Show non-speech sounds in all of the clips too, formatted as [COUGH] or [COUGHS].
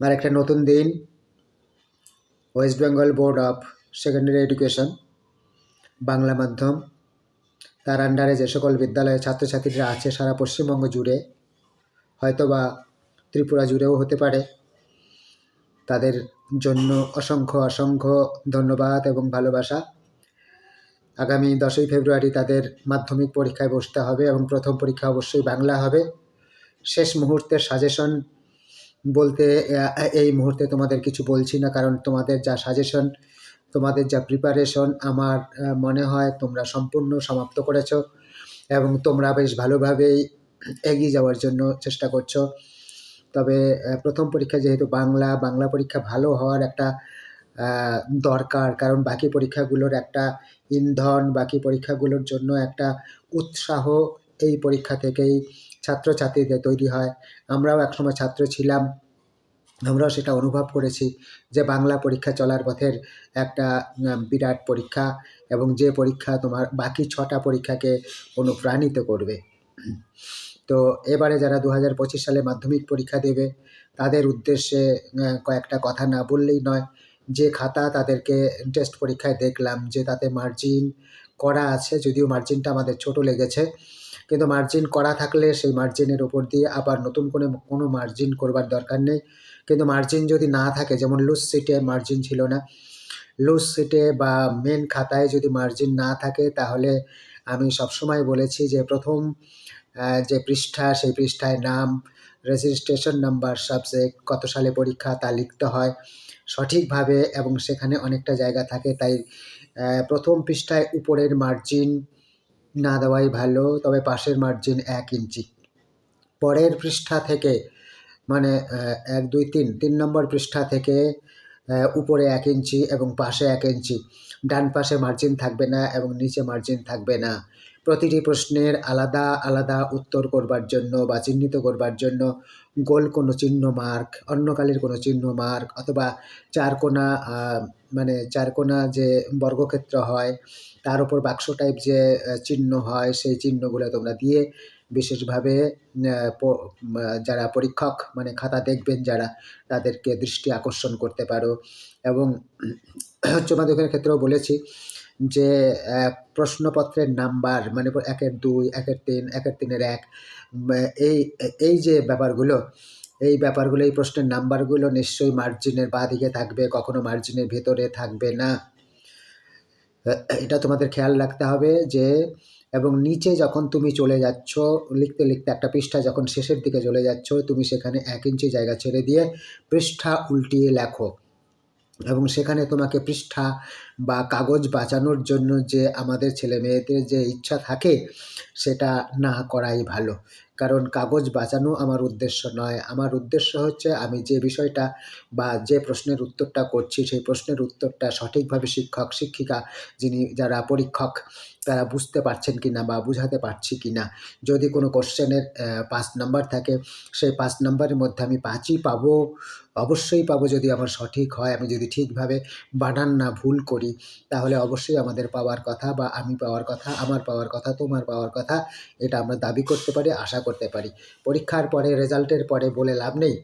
আর একটা নতুন দিন West Bengal board of secondary education Bangla মাধ্যম, তার আন্ডারে যে সকল বিদ্যালয়ের ছাত্রছাত্রীরা আছে সারা পশ্চিমবঙ্গ জুড়ে হয়তো বা ত্রিপুরা জুড়েও হতে পারে। তাদের জন্য অসংখ্য অসংখ্য ধন্যবাদ এবং ভালোবাসা। আগামী দশই ফেব্রুয়ারি তাদের মাধ্যমিক পরীক্ষায় বসতে হবে এবং প্রথম পরীক্ষা অবশ্যই বাংলা হবে। শেষ মুহূর্তের সাজেশন বলতে এই মুহূর্তে তোমাদের কিছু বলছি না, কারণ তোমাদের যা সাজেশন তোমাদের যা প্রিপারেশন আমার মনে হয় তোমরা সম্পূর্ণ সমাপ্ত করেছ এবং তোমরা বেশ ভালোভাবেই এগিয়ে যাওয়ার জন্য চেষ্টা করছ। তবে প্রথম পরীক্ষা যেহেতু বাংলা বাংলা পরীক্ষা ভালো হওয়ার একটা দরকার, কারণ বাকি পরীক্ষাগুলোর একটা ইন্ধন, বাকি পরীক্ষাগুলোর জন্য একটা উৎসাহ এই পরীক্ষা থেকেই ছাত্রছাত্রীদের তৈরি হয়। আমরাও একসময় ছাত্র ছিলাম। আমরাও সেটা অনুভব করেছি যে বাংলা পরীক্ষা চলার পথের একটা বিরাট পরীক্ষা এবং যে পরীক্ষা তোমার বাকি ছটা পরীক্ষাকে অনুপ্রাণিত করবে। তো এবারে যারা দু হাজার পঁচিশ সালে মাধ্যমিক পরীক্ষা দেবে, তাদের উদ্দেশ্যে কয়েকটা কথা না বললেই নয়। যে খাতা তাদেরকে টেস্ট পরীক্ষায় দেখলাম যে তাতে মার্জিন করা আছে, যদিও মার্জিনটা আমাদের ছোট লেগেছে। কিন্তু মার্জিন করা থাকলে সেই মার্জিনের ওপর দিয়ে আবার নতুন করে কোনো মার্জিন করবার দরকার নেই। কিন্তু মার্জিন যদি না থাকে, যেমন লুজ সিটে মার্জিন ছিল না লুজ সিটে বা মেন খাতায় যদি মার্জিন না থাকে, তাহলে আমি সবসময় বলেছি যে প্রথম যে পৃষ্ঠা, সেই পৃষ্ঠায় নাম রেজিস্ট্রেশন নাম্বার সাবজেক্ট কত সালে পরীক্ষা তা লিখতে হয় সঠিকভাবে এবং সেখানে অনেকটা জায়গা থাকে। তাই প্রথম পৃষ্ঠায় উপরের মার্জিন না দেওয়াই ভালো, তবে পাশের মার্জিন এক ইঞ্চি। পরের পৃষ্ঠা থেকে মানে এক, দুই, তিন তিন নম্বর পৃষ্ঠা থেকে উপরে এক ইঞ্চি এবং পাশে এক ইঞ্চি। ডান পাশে মার্জিন থাকবে না এবং নিচে মার্জিন থাকবে না। প্রতিটি প্রশ্নের আলাদা আলাদা উত্তর করবার জন্য বা চিহ্নিত করবার জন্য গোল কোনো চিহ্ন মার্ক অন্যকালের কোনো চিহ্ন মার্ক অথবা চারকোনা মানে চারকোনা যে বর্গক্ষেত্র হয়, তার উপর বাক্স টাইপ যে চিহ্ন হয়, সেই চিহ্নগুলো তোমরা দিয়ে বিশেষভাবে যারা পরীক্ষক মানে খাতা দেখবেন যারা, তাদেরকে দৃষ্টি আকর্ষণ করতে পারো। এবং উচ্চ মাধ্যমিকের ক্ষেত্রেও বলেছি যে প্রশ্নপত্রের নাম্বার মানে একের দুই, একের তিন, একের তিনের এক এই এই যে ব্যাপারগুলো, এই ব্যাপারগুলো, এই প্রশ্নের নাম্বারগুলো নিশ্চয়ই মার্জিনের বাঁ দিকে থাকবে, কখনো মার্জিনের ভেতরে থাকবে না। এটা তোমাদের খেয়াল রাখতে হবে যে, এবং নিচে যখন তুমি চলে যাচ্ছ, লিখতে লিখতে একটা পৃষ্ঠা যখন শেষের দিকে চলে যাচ্ছ, তুমি সেখানে এক ইঞ্চি জায়গা ছেড়ে দিয়ে পৃষ্ঠা উল্টিয়ে লেখো। এবং সেখানে তোমাকে পৃষ্ঠা বা কাগজ বাঁচানোর জন্য যে আমাদের ছেলে মেয়েদের যে ইচ্ছা থাকে, সেটা না করাই ভালো। কারণ কাগজ বাঁচানো আমার উদ্দেশ্য নয়। আমার উদ্দেশ্য হচ্ছে আমি যে বিষয়টা বা যে প্রশ্নের উত্তরটা করছি, সেই প্রশ্নের উত্তরটা সঠিকভাবে শিক্ষক, শিক্ষিকা যিনি যারা পরীক্ষক তারা বুঝতে পারছেন কি না বা বুঝাতে পারছি কি না যদি কোনো কোশ্চেনের পাঁচ নাম্বার থাকে, সেই পাঁচ নাম্বারের মধ্যে আমি পাঁচই পাবো। অবশ্যই পাবো যদি আমার সঠিক হয়। আমি যদি ঠিকভাবে বানান না ভুল করি, তাহলে অবশ্যই আমাদের পাওয়ার কথা বা আমি পাওয়ার কথা, আমার পাওয়ার কথা, তোমার পাওয়ার কথা, এটা আমরা দাবি করতে পারি, আশা করতে পারি। পরীক্ষার পরে রেজাল্টের পরে বলে লাভ নেই।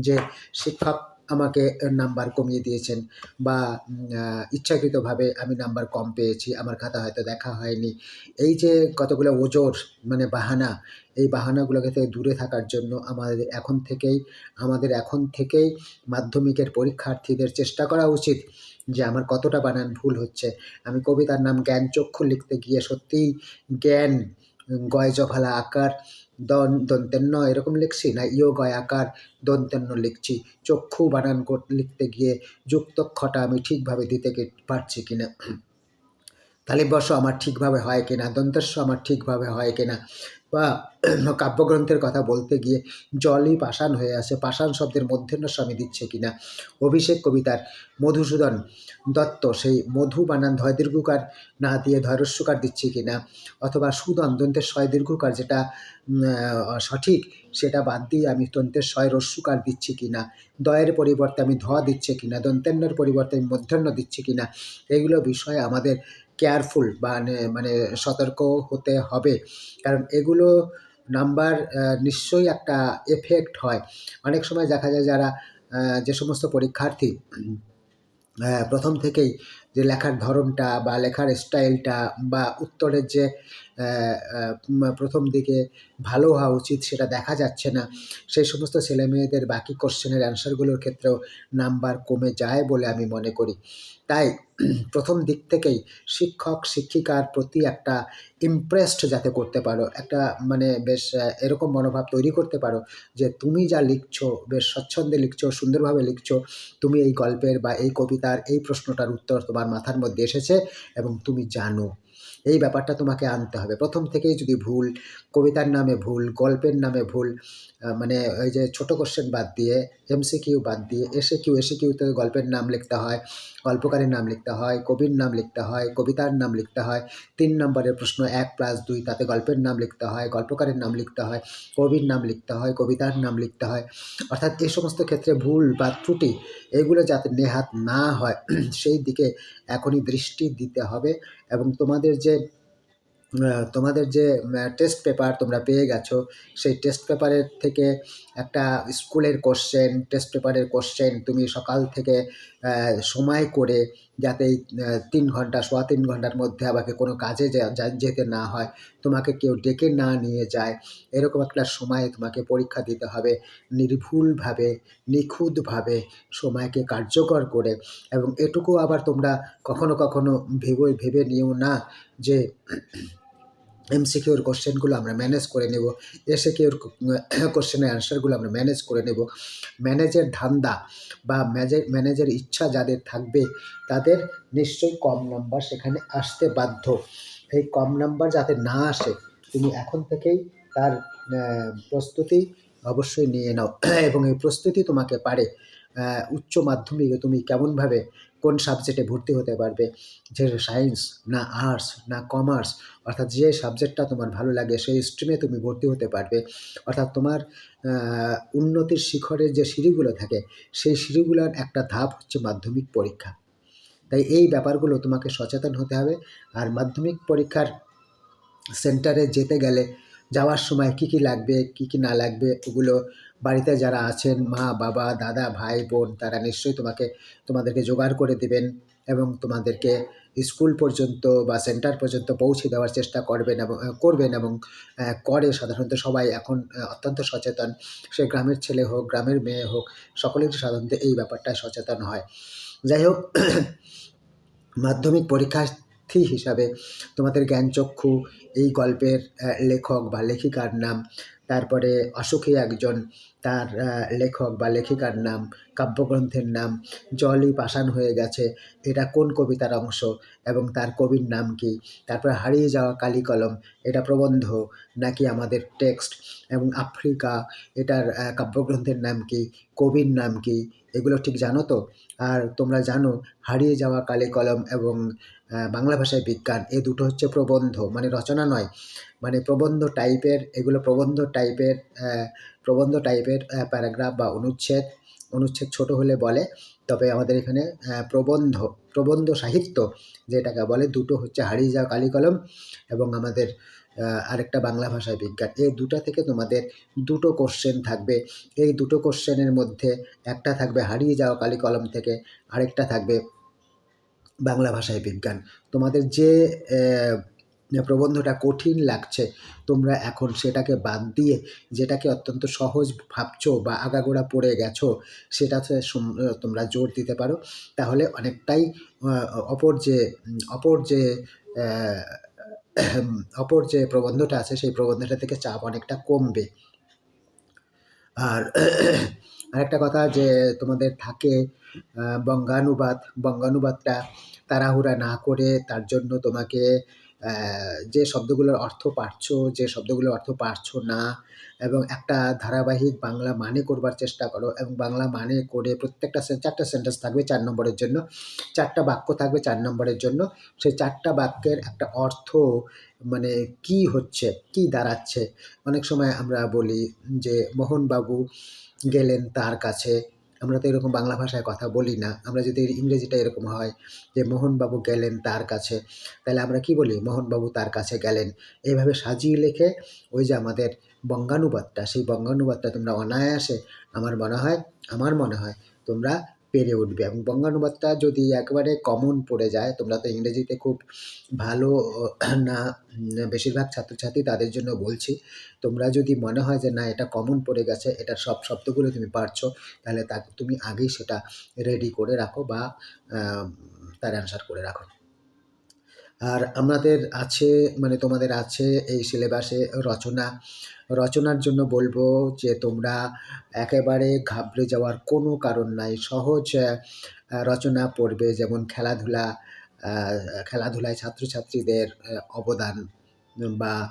যে শিক্ষক আমাকে নাম্বার কমিয়ে দিয়েছেন বা ইচ্ছাকৃতভাবে আমি নাম্বার কম পেয়েছি আমার খাতা হয়তো দেখা হয়নি। এই যে কতগুলো ওজোর মানে বাহানা এই বাহানাগুলোকে থেকে দূরে থাকার জন্য আমাদের এখন থেকেই আমাদের এখন থেকেই মাধ্যমিকের পরীক্ষার্থীদের চেষ্টা করা উচিত যে আমার কতটা বানান ভুল হচ্ছে। আমি কবিতার নাম জ্ঞান চক্ষু লিখতে গিয়ে সত্যিই জ্ঞান উম, গয় জফালা আকার দন দন্তেন্ন, এরকম লিখছি? না ইয়োগ আকার দন্তেন্ন লিখছি। চক্ষু বানান লিখতে গিয়ে যুক্তক্ষটা আমি ঠিকভাবে দিতে পারছি কিনা? তালিবর্ষ আমার ঠিকভাবে হয় কিনা? দন্তেস্ব আমার ঠিকভাবে হয় কিনা? বা [CLEARS THROAT] কাব্যগ্রন্থের কথা বলতে গিয়ে জলই পাষাণ হয়ে আসে। পাষাণ শব্দের মধ্যেন্য স্বামী দিচ্ছে কিনা? অভিষেক কবিতার মধুসূদন দত্ত সেই মধু বানান ধয় দীর্ঘকার না দিয়ে ধৈরস্যকার দিচ্ছে কিনা? অথবা সুদন দন্তের ছয় দীর্ঘকার যেটা সঠিক সেটা বাদ দিয়ে আমি দন্তের ছয় রস্যুকার দিচ্ছি কিনা? দয়ের পরিবর্তে আমি ধ দিচ্ছে কিনা? দন্তেন্যর পরিবর্তে আমি মধ্যাহ্ন দিচ্ছি কিনা? এগুলো বিষয়ে আমাদের কেয়ারফুল বা মানে সতর্ক হতে হবে। কারণ এগুলো নাম্বার নিশ্চয়ই একটা এফেক্ট হয়। অনেক সময় দেখা যায় যারা যে সমস্ত পরীক্ষার্থী প্রথম থেকেই যে লেখার ধরনটা বা লেখার স্টাইলটা বা উত্তরের যে প্রথম দিকে ভালো হওয়া উচিত সেটা দেখা যাচ্ছে না, সেই সমস্ত ছেলেমেয়েদের বাকি কোশ্চেনের অ্যান্সারগুলোর ক্ষেত্রেও নাম্বার কমে যায় বলে আমি মনে করি। তাই প্রথম দিক থেকেই শিক্ষক, শিক্ষিকার প্রতি একটা ইমপ্রেসড যাতে করতে পারো, একটা মানে বেশ এরকম মনোভাব তৈরি করতে পারো যে তুমি যা লিখছো, বেশ স্বচ্ছন্দে লিখছো, সুন্দরভাবে লিখছো, তুমি এই গল্পের বা এই কবিতার, এই প্রশ্নটার উত্তর তোমার মাথার মধ্যে এসেছে এবং তুমি জানো। এই ব্যাপারটা তোমাকে আনতে হবে। প্রথম থেকেই যদি ভুল, কবিতার নামে ভুল, গল্পের নামে ভুল মানে ওই যে ছোট কোশ্চেন বাদ দিয়ে এমসি কিউ বাদ দিয়ে এসে কিউ এসে কিউতে গল্পের নাম লিখতে হয়, গল্পকারের নাম লিখতে হয়, কবির নাম লিখতে হয়, কবিতার নাম লিখতে হয়, তিন নম্বরের প্রশ্ন এক প্লাস দুই, তাতে গল্পের নাম লিখতে হয়, গল্পকারের নাম লিখতে হয়, কবির নাম লিখতে হয়, কবিতার নাম লিখতে হয়। অর্থাৎ এই সমস্ত ক্ষেত্রে ভুল বা ত্রুটি, এগুলো যাতে নেহাত না হয়, [CLEARS THROAT] সেই দিকে এখনই দৃষ্টি দিতে হবে এবং তোমাদের যে তোমাদের যে টেস্ট পেপার তোমরা পেয়ে গেছো, সেই টেস্ট পেপারের থেকে একটা স্কুলের কোশ্চেন টেস্ট পেপারের কোশ্চেন তুমি সকাল থেকে সময় করে যাতে এই তিন ঘণ্টা, সোয়া তিন ঘণ্টার মধ্যে আমাকে কোনো কাজে যেতে না হয়, তোমাকে কেউ ডেকে না নিয়ে যায়, এরকম একটা সময়ে তোমাকে পরীক্ষা দিতে হবে, নির্ভুলভাবে, নিখুঁতভাবে সময়কে কার্যকর করে। এবং এটুকু আবার তোমরা কখনো কখনো ভেবে ভেবে নিও না যে এমসিকিউর কোশ্চেনগুলো আমরা ম্যানেজ করে নেব এসিকিউর কোশ্চেনের অ্যান্সারগুলো আমরা ম্যানেজ করে নেব। ম্যানেজের ধান্দা বা ম্যাজের ম্যানেজের ইচ্ছা যাদের থাকবে, তাদের নিশ্চয়ই কম নাম্বার সেখানে আসতে বাধ্য। এই কম নাম্বার যাতে না আসে, তুমি এখন থেকেই তার প্রস্তুতি অবশ্যই নিয়ে নাও। [CLEARS THROAT] এবং এই প্রস্তুতি তোমাকে পারে। উচ্চ মাধ্যমিকে তুমি কেমনভাবে কোন সাবজেক্টে ভর্তি হতে পারবে? যে সায়েন্স না আর্টস না কমার্স অর্থাৎ যে সাবজেক্টটা তোমার ভালো লাগে, সেই স্ট্রিমে তুমি ভর্তি হতে পারবে। অর্থাৎ তোমার উন্নতির শিখরের যে সিঁড়িগুলো থাকে, সেই সিঁড়িগুলোর একটা ধাপ হচ্ছে মাধ্যমিক পরীক্ষা। তাই এই ব্যাপারগুলো তোমাকে সচেতন হতে হবে। আর মাধ্যমিক পরীক্ষার সেন্টারে যেতে গেলে যাওয়ার সময় কি কি লাগবে, কি কি না লাগবে, ওগুলো বাড়িতে যারা আছেন, মা, বাবা, দাদা, ভাই, বোন, তারা নিশ্চয়ই তোমাকে, তোমাদেরকে জোগাড় করে দেবেন এবং তোমাদেরকে স্কুল পর্যন্ত বা সেন্টার পর্যন্ত পৌঁছে দেওয়ার চেষ্টা করবেন এবং করবেন এবং করে সাধারণত সবাই এখন অত্যন্ত সচেতন। সে গ্রামের ছেলে হোক, গ্রামের মেয়ে হোক, সকলেই সাধারণত এই ব্যাপারটায় সচেতন হয়। যাই হোক, [CLEARS THROAT] মাধ্যমিক পরীক্ষার্থী হিসাবে তোমাদের জ্ঞানচক্ষু, এই গল্পের লেখক বা লেখিকার নাম, তারপরে অসুখী একজন, তার লেখক বা লেখিকার নাম, কাব্যগ্রন্থের নাম, জলই পাষাণ হয়ে গেছে, এটা কোন কবিতার অংশ এবং তার কবির নাম কি? তারপরে হারিয়ে যাওয়া কালি কলম এটা প্রবন্ধ নাকি আমাদের টেক্সট? এবং আফ্রিকা, এটার কাব্যগ্রন্থের নাম কি? কবির নাম কি? এগুলো ঠিক জানো তো? আর তোমরা জানো, হারিয়ে যাওয়া কালি কলম এবং বাংলা ভাষায় বিজ্ঞান এ দুটো হচ্ছে প্রবন্ধ মানে রচনা নয় মানে প্রবন্ধ টাইপের এগুলো প্রবন্ধ টাইপের প্রবন্ধ টাইপের প্যারাগ্রাফ বা অনুচ্ছেদ অনুচ্ছেদ ছোট হলে বলে, তবে আমাদের এখানে প্রবন্ধ প্রবন্ধ সাহিত্য যেটাকে বলে, দুটো হচ্ছে হারিয়ে যাওয়া কালি কলম এবং আমাদের আরেকটা বাংলা ভাষায় বিজ্ঞান। এই দুটো থেকে তোমাদের দুটো কোশ্চেন থাকবে। এই দুটো কোশ্চেনের মধ্যে একটা থাকবে হারিয়ে যাওয়া কালি কলম থেকে, আরেকটা থাকবে বাংলা ভাষায় বিজ্ঞান তোমাদের যে প্রবন্ধটা কঠিন লাগছে, তোমরা এখন সেটাকে বাদ দিয়ে যেটাকে অত্যন্ত সহজ ভাবছ বা আগাগোড়া পড়ে গেছো, সেটাতে তোমরা জোর দিতে পারো। তাহলে অনেকটাই অপর যে অপর যে অপর যে প্রবন্ধটা আছে, সেই প্রবন্ধটা থেকে চাপ অনেকটা কমবে। আর, আরেকটা কথা যে, তোমাদের থাকে বঙ্গানুবাদ। বঙ্গানুবাদটা তাড়াহুড়া না করে তার জন্য তোমাকে যে শব্দগুলোর অর্থ পারছ, যে শব্দগুলোর অর্থ পারছ না, এবং একটা ধারাবাহিক বাংলা মানে করবার চেষ্টা করো, এবং বাংলা মানে করে প্রত্যেকটা চারটা সেন্টেন্স থাকবে চার নম্বরের জন্য, চারটা বাক্য থাকবে চার নম্বরের জন্য সেই চারটা বাক্যের একটা অর্থ মানে কি হচ্ছে, কি দাঁড়াচ্ছে? অনেক সময় আমরা বলি যে, মোহনবাবু গেলেন তার কাছে। আমরা তো এরকম বাংলা ভাষায় কথা বলি না। আমরা যদি ইংরেজিটা এরকম হয় যে, মোহনবাবু গেলেন তার কাছে তাহলে আমরা কি বলি? মোহনবাবু তার কাছে গেলেন এইভাবে সাজিয়ে লেখে ওই যে আমাদের বঙ্গানুবাদটা, সেই বঙ্গানুবাদটা তোমরা অনায়াসে আমার মনে হয়, আমার মনে হয় তোমরা পেরে উঠবে। এবং বঙ্গানুবাদটা যদি একবারে কমন পড়ে যায়, তোমরা তো ইংরেজিতে খুব ভালো না বেশিরভাগ ছাত্রছাত্রী তাদের জন্য বলছি। তোমরা যদি মনে হয় যে, না, এটা কমন পড়ে গেছে, এটার সব শব্দগুলো তুমি পারছ, তাহলে তা, তুমি আগেই সেটা রেডি করে রাখো বা তার অ্যান্সার করে রাখো। আর আমাদের আছে মানে তোমাদের আছে এই সিলেবাসে রচনা রচনার জন্য বলব যে তোমরা একেবারে ঘাবড়ে যাওয়ার কোনো কারণ নাই। সহজ রচনা পড়বে যেমন খেলাধুলা খেলাধুলায় ছাত্রছাত্রীদের অবদান বা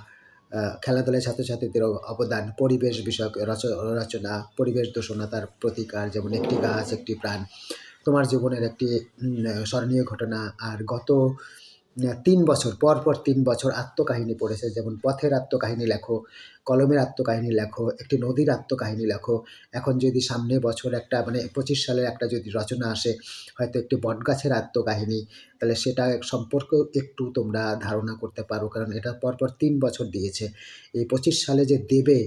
খেলাধুলায় ছাত্রছাত্রীদের অবদান, পরিবেশ বিষয়ক রচ- রচনা, পরিবেশ দূষণতার প্রতিকার যেমন একটি গাছ, একটি প্রাণ, তোমার জীবনের একটি স্মরণীয় ঘটনা আর গত তিন বছর পর পর তিন বছর আত্মকাহিনী পড়েছে। যেমন পথের আত্মকাহিনী লেখো, কলমের আত্মকাহিনী লেখো, একটি নদীর আত্মকাহিনী লেখো। এখন যদি সামনে বছর একটা মানে পঁচিশ সালের একটা যদি রচনা আসে, হয়তো একটি বটগাছের আত্মকাহিনী, তাহলে সেটা সম্পর্কেও একটু তোমরা ধারণা করতে পারো। কারণ এটা পরপর তিন বছর দিয়েছে। এই পঁচিশ সালে যে দেবে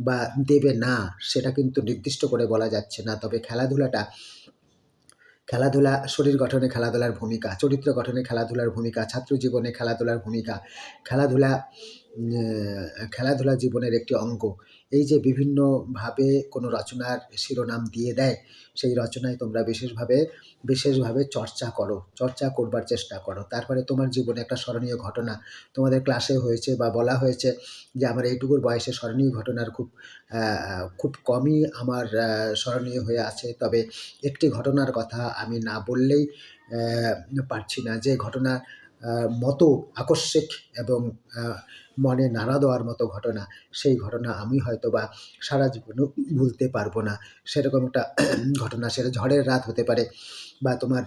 বা দেবে না, সেটা কিন্তু নির্দিষ্ট করে বলা যাচ্ছে না। তবে খেলাধুলাটা খেলাধুলা শরীর গঠনে খেলাধুলার ভূমিকা চরিত্র গঠনে খেলাধুলার ভূমিকা ছাত্র জীবনে খেলাধুলার ভূমিকা খেলাধুলা খেলাধুলা জীবনের একটি অঙ্গ। এই যে বিভিন্নভাবে কোনো রচনার শিরোনাম দিয়ে দেয়, সেই রচনায় তোমরা বিশেষভাবে বিশেষভাবে চর্চা করো, চর্চা করবার চেষ্টা করো। তারপরে তোমার জীবনে একটা স্মরণীয় ঘটনা, তোমাদের ক্লাসে হয়েছে বা বলা হয়েছে যে আমার এইটুকুর বয়সে স্মরণীয় ঘটনার খুব খুব কমই আমার স্মরণীয় হয়ে আছে। তবে একটি ঘটনার কথা আমি না বললেই পারছি না। যে ঘটনা মতো আকস্মিক এবং মনে নাড়া দেওয়ার মতো ঘটনা, সেই ঘটনা আমি হয়তো বা সারা জীবনও ভুলতে পারব না। সেরকম একটা [COUGHS] ঘটনা, সেটা ঝড়ের রাত হতে পারে বা তোমার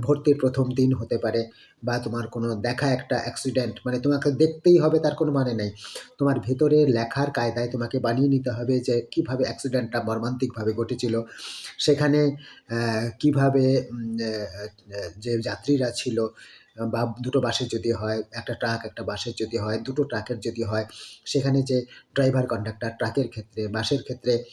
ভর্তির প্রথম দিন হতে পারে বা তোমার কোনো দেখা একটা অ্যাক্সিডেন্ট মানে তোমাকে দেখতেই হবে তার কোনো মানে নেই। তোমার ভেতরে লেখার কায়দায় তোমাকে বানিয়ে নিতে হবে যে কীভাবে অ্যাক্সিডেন্টটা মর্মান্তিকভাবে ঘটেছিল। সেখানে কীভাবে যে যাত্রীরা ছিল বা দুটো বাসের যদি হয়, একটা ট্রাক, একটা বাসের যদি হয়, দুটো ট্রাকের যদি হয়, সেখানে যে ড্রাইভার কন্ডাক্টর ট্রাকের ক্ষেত্রে, বাসের ক্ষেত্রে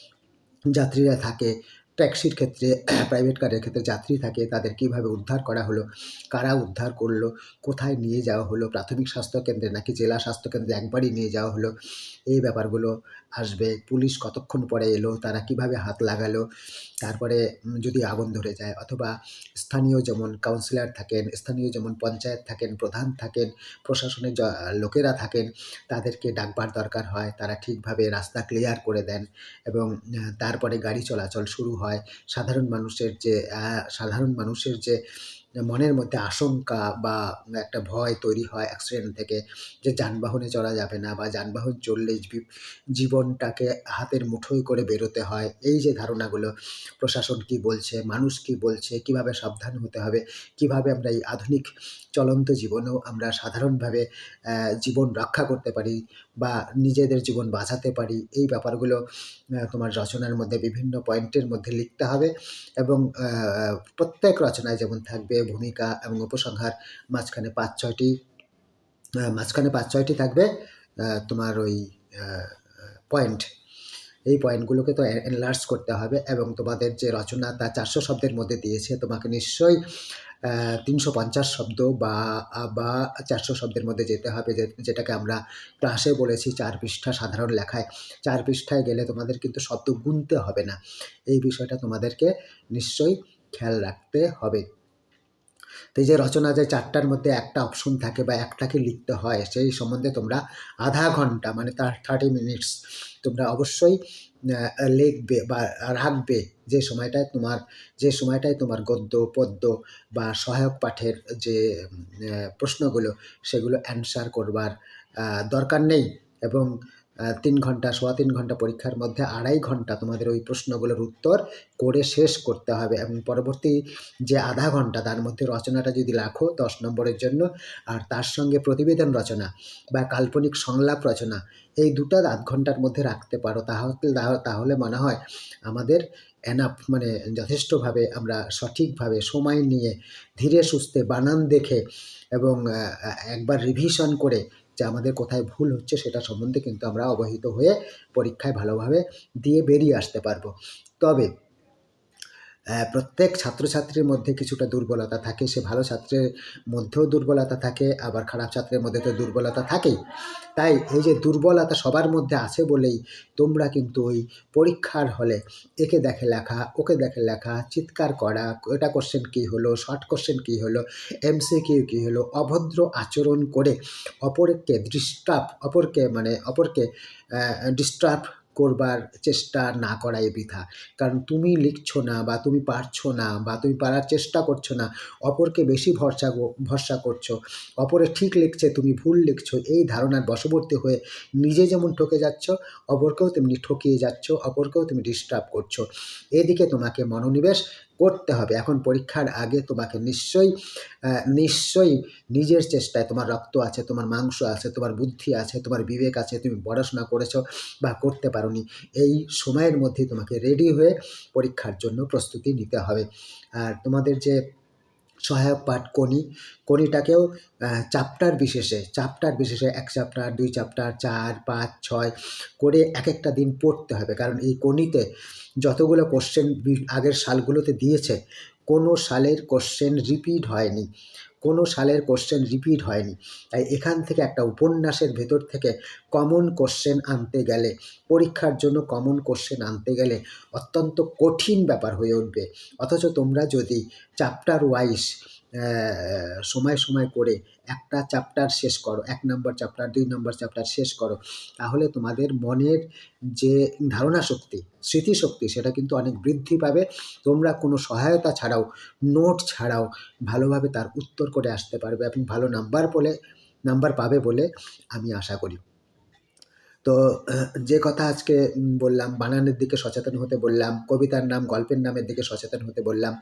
যাত্রীরা থাকে ট্যাক্সির ক্ষেত্রে [CLEARS THROAT] প্রাইভেট কারের ক্ষেত্রে যাত্রী থাকে, তাদের কীভাবে উদ্ধার করা হলো, কারা উদ্ধার করল, কোথায় নিয়ে যাওয়া হলো, প্রাথমিক স্বাস্থ্যকেন্দ্রে নাকি জেলা স্বাস্থ্যকেন্দ্রে একবারই নিয়ে যাওয়া হলো, এই ব্যাপারগুলো আসবে, পুলিশ কতক্ষণ পরে এলো, তারা কীভাবে হাত লাগালো, তারপরে যদি আগুন ধরে যায়, অথবা স্থানীয় যেমন কাউন্সিলর থাকেন, স্থানীয় যেমন পঞ্চায়েত থাকেন, প্রধান থাকেন, প্রশাসনের লোকেরা থাকেন, তাদেরকে ডাকবার দরকার হয়, তারা ঠিকভাবে রাস্তা ক্লিয়ার করে দেন এবং তারপরে গাড়ি চলাচল শুরু হয়। সাধারণ মানুষের যে সাধারণ মানুষের যে মনের মধ্যে আশঙ্কা বা একটা ভয় তৈরি হয় অ্যাক্সিডেন্ট থেকে যে যানবাহনে চলা যাবে না বা যানবাহন চললে জীবনটাকে হাতের মুঠোয় করে বেরোতে হয়। এই যে ধারণাগুলো প্রশাসন কি বলছে, মানুষ কি বলছে, কীভাবে সাবধান হতে হবে, কীভাবে আমরা এই আধুনিক চলন্ত জীবনেও আমরা সাধারণভাবে জীবন রক্ষা করতে পারি বা নিজেদের জীবন বাঁচাতে পারি, এই ব্যাপারগুলো তোমার রচনার মধ্যে বিভিন্ন পয়েন্টের মধ্যে লিখতে হবে এবং প্রত্যেক রচনায় যেমন থাকবে ভূমিকা এবং উপসংহার, মাঝখানে পাঁচ ছয়টি মাঝখানে পাঁচ ছয়টি থাকবে তোমার ওই পয়েন্ট। এই পয়েন্টগুলোকে তো এনলার্জ করতে হবে এবং তোমাদের যে রচনা তা চারশো শব্দের মধ্যে দিয়েছে, তোমাকে নিশ্চয়ই তিনশো পঞ্চাশ শব্দ বা বা চারশো শব্দের মধ্যে যেতে হবে যেটাকে আমরা ক্লাসে বলেছি চার পৃষ্ঠা সাধারণ লেখায়। চার পৃষ্ঠায় গেলে তোমাদের কিন্তু শব্দ গুনতে হবে না। এই বিষয়টা তোমাদেরকে নিশ্চয়ই খেয়াল রাখতে হবে। তো যে রচনা যে চারটার মধ্যে একটা অপশন থাকে বা একটাকে লিখতে হয়, সেই সম্বন্ধে তোমরা আধা ঘণ্টা মানে তার থার্টি মিনিটস তোমরা অবশ্যই লিখবে বা রাখবে যে সময়টায় তোমার, যে সময়টায় তোমার গদ্য, পদ্য বা সহায়ক পাঠের যে প্রশ্নগুলো সেগুলো অ্যান্সার করবার দরকার নেই এবং তিন ঘণ্টা, সোয়া তিন ঘণ্টা পরীক্ষার মধ্যে আড়াই ঘণ্টা তোমাদের ওই প্রশ্নগুলোর উত্তর করে শেষ করতে হবে। এবং পরবর্তী যে আধা ঘণ্টা, তার মধ্যে রচনাটা যদি রাখো দশ নম্বরের জন্য, আর তার সঙ্গে প্রতিবেদন রচনা বা কাল্পনিক সংলাপ রচনা, এই দুটো আধ ঘণ্টার মধ্যে রাখতে পারো। তাহলে তাহলে মনে হয় আমাদের এনাফ মানে যথেষ্টভাবে আমরা সঠিকভাবে সময় নিয়ে ধীরে সুস্থে বানান দেখে এবং একবার রিভিশন করে যে আমাদের কোথায় ভুল হচ্ছে সেটা সম্বন্ধে কিন্তু আমরা অবহিত হয়ে পরীক্ষায় ভালোভাবে দিয়ে বেরিয়ে আসতে পারব। তবে প্রত্যেক ছাত্রছাত্রীর মধ্যে কিছুটা দুর্বলতা থাকে। সে ভালো ছাত্রের মধ্যেও দুর্বলতা থাকে, আবার খারাপ ছাত্রের মধ্যে তো দুর্বলতা থাকেই। তাই এই যে দুর্বলতা সবার মধ্যে আছে বলেই তোমরা কিন্তু ওই পরীক্ষার হলে একে দেখে লেখা, ওকে দেখে লেখা, চিৎকার করা, এটা কোশ্চেন কী হলো শর্ট কোশ্চেন কী হলো এমসিকিউ কী হলো, অভদ্র আচরণ করে অপরকে ডিস্টার্ব অপরকে মানে অপরকে ডিস্টার্ব করবার চেষ্টা না করাই বৃথা। কারণ তুমি লিখছো না বা তুমি পারছ না বা তুমি পারার চেষ্টা করছ না, অপরকে বেশি ভরসা ভরসা করছ অপরে ঠিক লিখছে, তুমি ভুল লিখছো, এই ধারণার বশবর্তী হয়ে নিজে যেমন ঠকে যাচ্ছ, অপরকেও তেমনি ঠকিয়ে যাচ্ছ, অপরকেও তুমি ডিস্টার্ব করছ। এদিকে তোমাকে মনোনিবেশ করতে হবে। এখন পরীক্ষার আগে তোমাকে নিশ্চয়ই নিশ্চয়ই নিজের চেষ্টায় তোমার রক্ত আছে, তোমার মাংস আছে, তোমার বুদ্ধি আছে, তোমার বিবেক আছে, তুমি পড়াশোনা করেছ বা করতে পারোনি, এই সময়ের মধ্যে তোমাকে রেডি হয়ে পরীক্ষার জন্য প্রস্তুতি নিতে হবে। আর তোমাদের যে সহায়ক পাঠ কণি। কণিটাকেও চাপ্টার বিশেষে চাপ্টার বিশেষে এক চ্যাপ্টার দুই চ্যাপ্টার চার, পাঁচ, ছয় করে এক একটা দিন পড়তে হবে। কারণ এই কণিতে যতগুলো কোশ্চেন আগের সালগুলোতে দিয়েছে, কোনো সালের কোশ্চেন রিপিট হয়নি। কোনো সালের কোশ্চেন রিপিট হয়নি। তাই এখান থেকে একটা উপন্যাসের ভেতর থেকে কমন কোশ্চেন আনতে গেলে, পরীক্ষার জন্য কমন কোশ্চেন আনতে গেলে অত্যন্ত কঠিন ব্যাপার হয়ে উঠবে। অথচ তোমরা যদি চ্যাপ্টার ওয়াইজ সময় সময় করে একটা চ্যাপ্টার শেষ করো, এক নম্বর চ্যাপ্টার দুই নম্বর চ্যাপ্টার শেষ করো, তাহলে তোমাদের মনের যে ধারণা শক্তি, স্মৃতিশক্তি, সেটা কিন্তু অনেক বৃদ্ধি পাবে। তোমরা কোনো সহায়তা ছাড়াও নোট ছাড়াও ভালোভাবে তার উত্তর করে আসতে পারবে এবং ভালো নাম্বার বলে নাম্বার পাবে বলে আমি আশা করি। তো যে কথা আজকে বললাম, বানানের দিকে সচেতন হতে বললাম, কবিতার নাম, গল্পের নামের দিকে সচেতন হতে বললাম,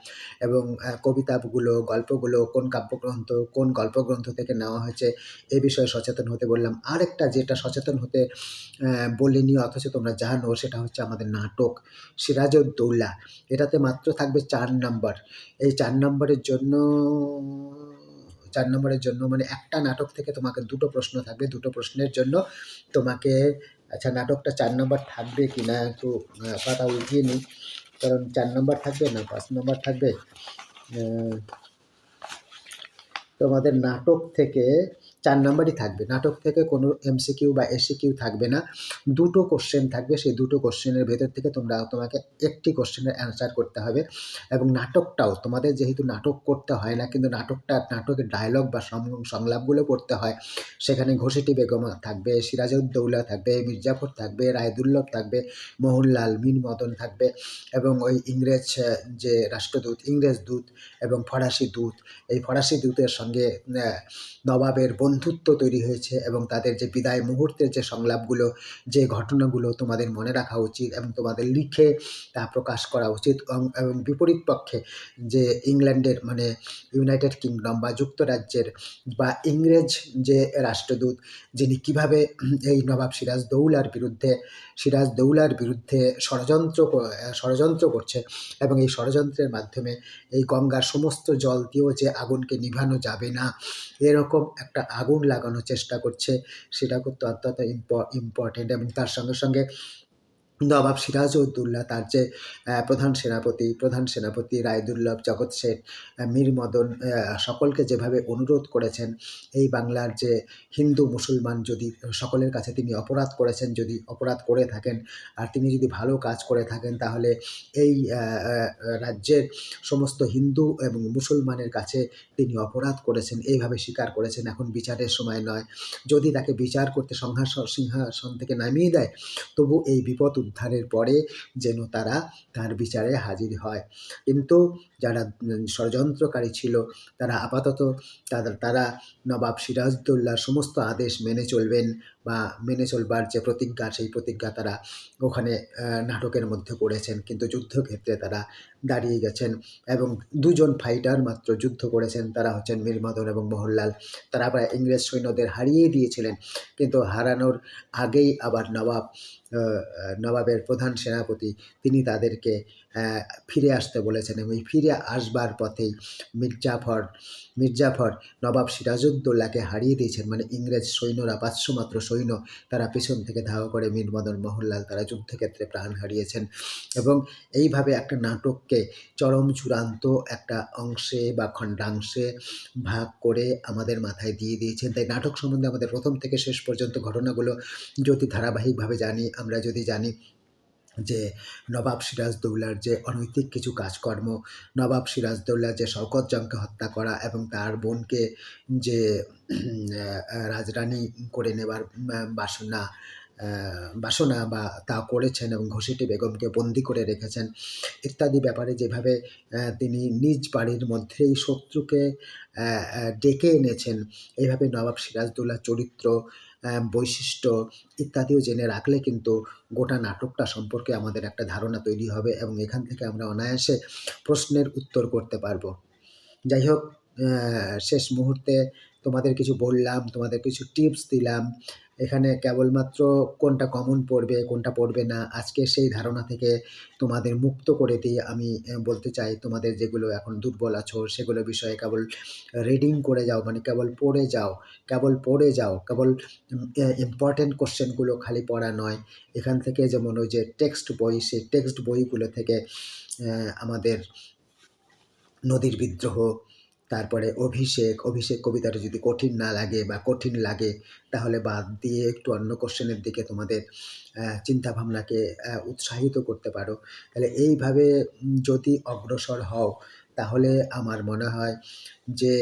এবং কবিতাগুলো, গল্পগুলো কোন কাব্যগ্রন্থ, কোন গল্পগ্রন্থ থেকে নেওয়া হয়েছে, এ বিষয়ে সচেতন হতে বললাম। আরেকটা যেটা সচেতন হতে বলিনি, অথচ তোমরা জানো, সেটা হচ্ছে আমাদের নাটক, সিরাজউদ্দৌলা। এটাতে মাত্র থাকবে চার নাম্বার। এই চার নম্বরের জন্য চার নম্বরের জন্য মানে একটা নাটক থেকে তোমাকে দুটো প্রশ্ন থাকবে, দুটো প্রশ্নের জন্য। তোমাকে আচ্ছা নাটকটা চার নম্বর থাকবে কি না একটু কথা উঠিয়ে নিই। কারণ চার নম্বর থাকবে না, পাঁচ নম্বর থাকবে? তোমাদের নাটক থেকে চার নম্বরই থাকবে। নাটক থেকে কোনো এমসিকিউ বা এসিকিউ থাকবে না। দুটো কোশ্চেন থাকবে। সেই দুটো কোশ্চেনের ভেতর থেকে তোমরা তোমাকে একটি কোশ্চেনের অ্যান্সার করতে হবে। এবং নাটকটাও, তোমাদের যেহেতু নাটক করতে হয় না, কিন্তু নাটকটা নাটকের ডায়লগ বা সংলাপগুলো করতে হয়। সেখানে ঘোষেটি বেগম থাকবে, সিরাজউদ্দৌলা থাকবে, মির্জাফর থাকবে রায়দুল্লভ থাকবে, মোহনলাল মিন মদন থাকবে এবং ওই ইংরেজ যে রাষ্ট্রদূত, ইংরেজ দূত এবং ফরাসি দূত। এই ফরাসি দূতের সঙ্গে নবাবের নবাবের বন্ধুত্ব তৈরি হয়েছে এবং তাদের যে বিদায় মুহূর্তের যে সংলাপগুলো, যে ঘটনাগুলো তোমাদের মনে রাখা উচিত এবং তোমাদের লিখে তা প্রকাশ করা উচিত এবং- বিপরীত পক্ষে যে ইংল্যান্ডের মানে ইউনাইটেড কিংডম বা যুক্তরাজ্যের বা ইংরেজ যে রাষ্ট্রদূত, যিনি কীভাবে এই নবাব সিরাজ দৌলার বিরুদ্ধে, সিরাজ দৌলার বিরুদ্ধে ষড়যন্ত্র ষড়যন্ত্র করছে এবং এই ষড়যন্ত্রের মাধ্যমে এই গঙ্গার সমস্ত জল দিয়েও যে আগুনকে নিভানো যাবে না, এরকম একটা আগুন লাগানোর চেষ্টা করছে সেটা করতে অত্যন্ত ইম্পর্টেন্ট এবং তার সঙ্গে সঙ্গে নবাব সিরাজউদ্দৌলা, তার যে প্রধান সেনাপতি প্রধান সেনাপতি রায়দুল্লভ জগৎ শেঠ মীর মদন সকলকে যেভাবে অনুরোধ করেছেন, এই বাংলার যে হিন্দু মুসলমান যদি, সকলের কাছে তিনি অপরাধ করেছেন, যদি অপরাধ করে থাকেন, আর তিনি যদি ভালো কাজ করে থাকেন, তাহলে এই রাজ্যের সমস্ত হিন্দু এবং মুসলমানের কাছে তিনি অপরাধ করেছেন, এইভাবে স্বীকার করেছেন, এখন বিচারের সময় নয়। যদি তাকে বিচার করতে সংহাসন সিংহাসন থেকে নামিয়ে দেয়, তবু এই বিপদ উদ্ধারের পরে যেন তারা তার বিচারে হাজির হয়। কিন্তু যারা ষড়যন্ত্রকারী ছিল, তারা আপাতত তারা তারা নবাব সিরাজদৌল্লার সমস্ত আদেশ মেনে চলবেন। বা মেনে চলবার যে প্রতিজ্ঞা, সেই প্রতিজ্ঞা তারা ওখানে নাটকের মধ্যে করেছেন। কিন্তু যুদ্ধক্ষেত্রে তারা দাঁড়িয়ে গেছেন এবং দুজন ফাইটার মাত্র যুদ্ধ করেছেন। তারা হচ্ছেন মীরমদন এবং মোহনলাল। তারা প্রায় ইংরেজ সৈন্যদের হারিয়ে দিয়েছিলেন। কিন্তু হারানোর আগেই আবার নবাব নবাবের প্রধান সেনাপতি, তিনি তাদেরকে ফিরে আসতে বলেছেন এবং ফিরে আসবার পথেই মির্জাফর মির্জাফর নবাব সিরাজউদ্দৌলাকে হারিয়ে দিয়েছেন। মানে ইংরেজ সৈন্যরা পাঁচশো মাত্র সৈন্য তারা পেছন থেকে ধাওয়া করে মীর মদন মোহনলাল, তারা যুদ্ধক্ষেত্রে প্রাণ হারিয়েছেন। এবং এইভাবে একটা নাটককে চরম চূড়ান্ত একটা অংশে বা খণ্ডাংশে ভাগ করে আমাদের মাথায় দিয়ে দিয়েছেন। তাই নাটক সম্বন্ধে আমাদের প্রথম থেকে শেষ পর্যন্ত ঘটনাগুলো যদি ধারাবাহিকভাবে জানি, আমরা যদি জানি যে নবাব সিরাজদৌল্লার যে অনৈতিক কিছু কাজকর্ম, নবাব সিরাজদৌল্লা যে শওকত জংকে হত্যা করা এবং তার বোনকে যে রাজরানী করে নেবার বাসনা বাসনা বা তা করেছেন এবং ঘসিটি বেগমকে বন্দি করে রেখেছেন, ইত্যাদি ব্যাপারে যেভাবে তিনি নিজ বাড়ির মধ্যেই শত্রুকে ডেকে এনেছেন এইভাবে নবাব সিরাজদৌল্লার চরিত্র বৈশিষ্ট্য ইত্যাদিও জেনে রাখলে কিন্তু গোটা নাটকটা সম্পর্কে আমাদের একটা ধারণা তৈরি হবে এবং এখান থেকে আমরা অনায়াসে প্রশ্নের উত্তর করতে পারব। যাই হোক শেষ মুহূর্তে তোমাদের কিছু বললাম, তোমাদের কিছু টিপস দিলাম এখানে কেবলমাত্র কোনটা কমন পড়বে, কোনটা পড়বে না, আজকে সেই ধারণা থেকে তোমাদের মুক্ত করে দিয়ে আমি বলতে চাই তোমাদের যেগুলো এখন দুর্বল আছো, সেগুলো বিষয়ে কেবল রিডিং করে যাও মানে কেবল পড়ে যাও, কেবল পড়ে যাও, কেবল ইম্পর্টেন্ট কোশ্চেনগুলো খালি পড়া নয়। এখান থেকে যেমন ওই যে টেক্সট বই, সেই টেক্সট বইগুলো থেকে আমাদের নদীর বিদ্রোহ তারপরে অভিষেক অভিষেক কবিতাটা যদি কঠিন না লাগে বা কঠিন লাগে, তাহলে বাদ দিয়ে একটু অন্য কোশ্চেনের দিকে তোমাদের চিন্তাভাবনাকে উৎসাহিত করতে পারো। তাহলে এইভাবে যদি অগ্রসর হও, তাহলে আমার মনে হয় যে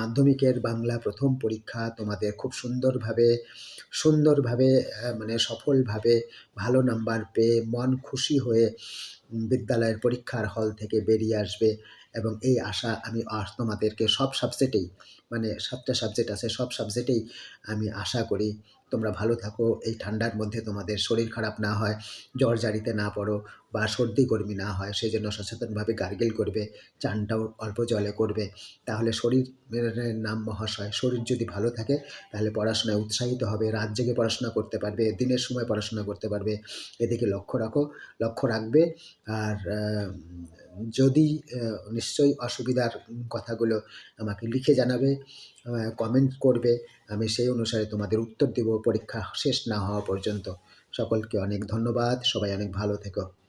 মাধ্যমিকের বাংলা প্রথম পরীক্ষা তোমাদের খুব সুন্দরভাবে সুন্দরভাবে মানে সফলভাবে ভালো নাম্বার পেয়ে মন খুশি হয়ে বিদ্যালয়ের পরীক্ষার হল থেকে বেরিয়ে আসবে। এবং এই আশা আমি তোমাদেরকে সব সাবজেক্টেই মানে সাতটা সাবজেক্ট আছে, সব সাবজেক্টেই আমি আশা করি তোমরা ভালো থাকো, এই ঠান্ডার মধ্যে তোমাদের শরীর খারাপ না হয়, জ্বর জারিতে না পড়ো বা সর্দি গরমি না হয় সেই জন্য সচেতনভাবে গার্গেল করবে, চানটাও অল্প জলে করবে, তাহলে শরীরের নাম মহাশয়, শরীর যদি ভালো থাকে, তাহলে পড়াশোনায় উৎসাহিত হবে, রাত জেগে পড়াশোনা করতে পারবে, দিনের সময় পড়াশোনা করতে পারবে, এদিকে লক্ষ্য রাখো, লক্ষ্য রাখবে, আর যদি নিশ্চয়ই অসুবিধার কথাগুলো আমাকে লিখে জানাবে কমেন্ট করবে, আমি সেই অনুসারে তোমাদের উত্তর দেব, পরীক্ষা শেষ না হওয়া পর্যন্ত। সকলকে অনেক ধন্যবাদ, সবাই অনেক ভালো থেকো।